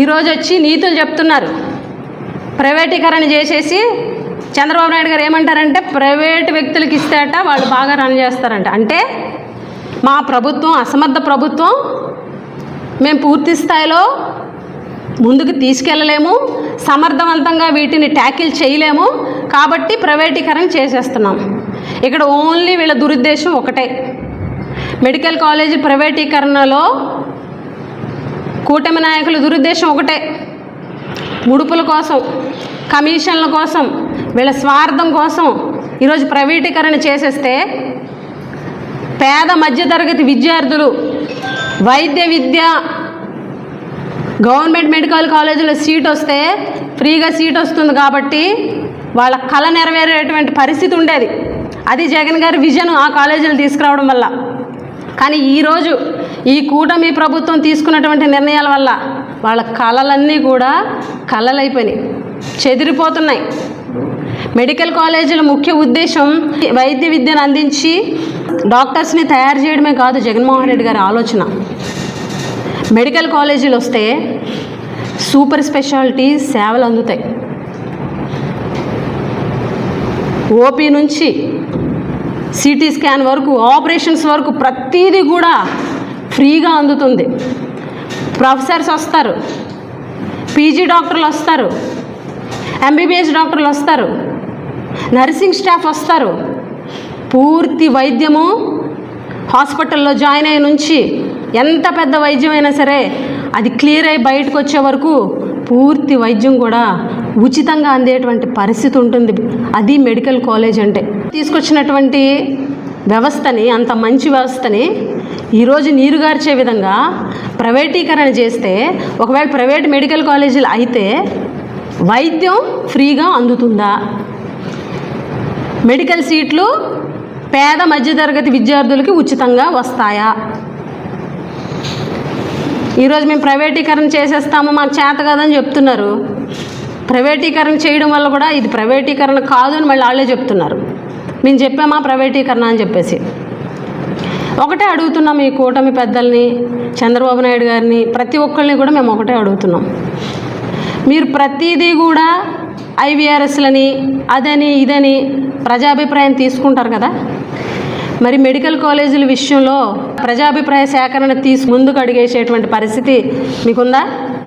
ఈరోజు వచ్చి నీతులు చెప్తున్నారు. ప్రైవేటీకరణ చేసేసి చంద్రబాబు నాయుడు గారు ఏమంటారంటే ప్రైవేట్ వ్యక్తులకు ఇస్తేట వాళ్ళు బాగా రన్ చేస్తారంట. అంటే మా ప్రభుత్వం అసమర్థ ప్రభుత్వం మేము పూర్తి స్థాయిలో ముందుకు తీసుకెళ్ళలేము. సమర్థవంతంగా వీటిని ట్యాకిల్ చేయలేము. కాబట్టి ప్రైవేటీకరణ చేసేస్తున్నాం. ఇక్కడ ఓన్లీ వీళ్ళ దురుద్దేశం ఒకటే. మెడికల్ కాలేజీ ప్రైవేటీకరణలో కూటమి నాయకుల దురుద్దేశం ఒకటే. ఉడుపుల కోసం కమిషన్ల కోసం వీళ్ళ స్వార్థం కోసం ఈరోజు ప్రైవేటీకరణ చేసేస్తే పేద మధ్యతరగతి విద్యార్థులు వైద్య విద్య గవర్నమెంట్ మెడికల్ కాలేజీలో సీట్ వస్తే ఫ్రీగా సీట్ వస్తుంది కాబట్టి వాళ్ళ కళ నెరవేరేటువంటి పరిస్థితి ఉండేది. అది జగన్ గారి విజన్ ఆ కాలేజీలు తీసుకురావడం వల్ల. కానీ ఈరోజు ఈ కూటమి ప్రభుత్వం తీసుకున్నటువంటి నిర్ణయాల వల్ల వాళ్ళ కళలన్నీ కూడా కళలైపోయినాయి. చెదిరిపోతున్నాయి. మెడికల్ కాలేజీల ముఖ్య ఉద్దేశం వైద్య విద్యను అందించి డాక్టర్స్ని తయారు చేయడమే కాదు జగన్మోహన్ రెడ్డి గారి ఆలోచన. మెడికల్ కాలేజీలు వస్తే సూపర్ స్పెషాలిటీ సేవలు అందుతాయి. ఓపీ నుంచి సిటీ స్కాన్ వరకు ఆపరేషన్స్ వరకు ప్రతీది కూడా ఫ్రీగా అందుతుంది. ప్రొఫెసర్స్ వస్తారు. పీజీ డాక్టర్లు వస్తారు. ఎంబీబీఎస్ డాక్టర్లు వస్తారు. నర్సింగ్ స్టాఫ్ వస్తారు. పూర్తి వైద్యము హాస్పిటల్లో జాయిన్ అయ్యి నుంచి ఎంత పెద్ద వైద్యం అయినా సరే అది క్లియర్ అయి బయటకు వచ్చే వరకు పూర్తి వైద్యం కూడా ఉచితంగా అందేటువంటి పరిస్థితి ఉంటుంది. అది మెడికల్ కాలేజ్ అంటే. తీసుకొచ్చినటువంటి వ్యవస్థని అంత మంచి వ్యవస్థని ఈరోజు నీరుగార్చే విధంగా ప్రైవేటీకరణ చేస్తే ఒకవేళ ప్రైవేట్ మెడికల్ కాలేజీలు అయితే వైద్యం ఫ్రీగా అందుతుందా? మెడికల్ సీట్లు పేద మధ్యతరగతి విద్యార్థులకి ఉచితంగా వస్తాయా? ఈరోజు మేము ప్రైవేటీకరణ చేసేస్తాము మాకు చేత కాదని చెప్తున్నారు. ప్రైవేటీకరణ చేయడం వల్ల కూడా ఇది ప్రైవేటీకరణ కాదు అని మళ్ళీ వాళ్ళే చెప్తున్నారు. మేము చెప్పామా ప్రైవేటీకరణ అని చెప్పేసి? ఒకటే అడుగుతున్నాం ఈ కూటమి పెద్దల్ని చంద్రబాబు నాయుడు గారిని. ప్రతి ఒక్కరిని కూడా మేము ఒకటే అడుగుతున్నాం. మీరు ప్రతిదీ కూడా ఐవీఆర్ఎస్లని అదని ఇదని ప్రజాభిప్రాయం తీసుకుంటారు కదా? మరి మెడికల్ కాలేజీల విషయంలో ప్రజాభిప్రాయ సేకరణ తీసి ముందుకు అడిగేసేటువంటి పరిస్థితి మీకుందా?